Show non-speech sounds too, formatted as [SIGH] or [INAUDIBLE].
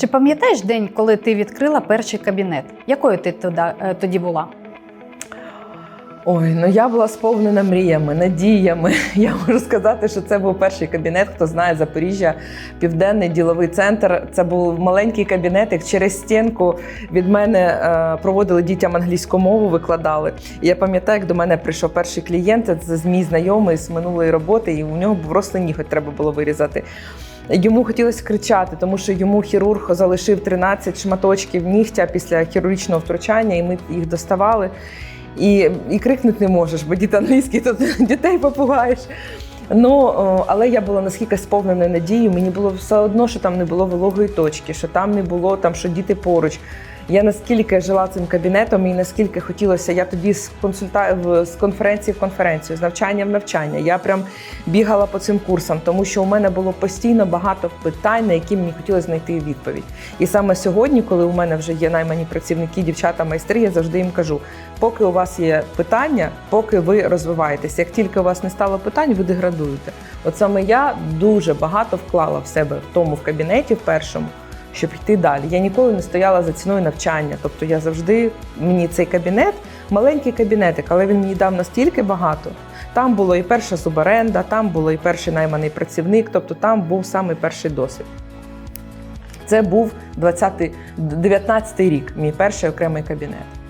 Чи пам'ятаєш день, коли ти відкрила перший кабінет? Якою ти е, тоді була? Ой, ну я була сповнена мріями, надіями. [LAUGHS] Я можу сказати, що це був перший кабінет. Хто знає Запоріжжя, південний діловий центр. Це був маленький кабінетик. Через стінку від мене е, проводили дітям англійську мову, викладали. І я пам'ятаю, як до мене прийшов перший клієнт. Це мій знайомий з минулої роботи, і у нього був рослий ніготь треба було вирізати. Йому хотілося кричати, тому що йому хірург залишив 13 шматочків нігтя після хірургічного втручання, і ми їх доставали. І, і крикнути не можеш, бо діти англійські, то [LAUGHS] дітей попугаєш. Ну, але я була наскільки сповнена надією, мені було все одно, що там не було вологої точки, що там не було, там, що діти поруч. Я наскільки жила цим кабінетом і наскільки хотілося, я тоді з консульта... з конференції в конференцію, з навчання в навчання. Я прям бігала по цим курсам, тому що у мене було постійно багато питань, на які мені хотілося знайти відповідь. І саме сьогодні, коли у мене вже є наймані працівники, дівчата, майстри, я завжди їм кажу: поки у вас є питання, поки ви розвиваєтесь. Як тільки у вас не стало питань, ви деградуєте. От саме я дуже багато вклала в себе в тому в кабінеті, в першому, щоб йти далі. Я ніколи не стояла за ціною навчання. Тобто я завжди мені цей кабінет, маленький кабінетик, але він мені дав настільки багато. Там було і перша суборенда, там було і перший найманий працівник, тобто там був самий перший досвід. Це був 20 19 рік, мій перший окремий кабінет.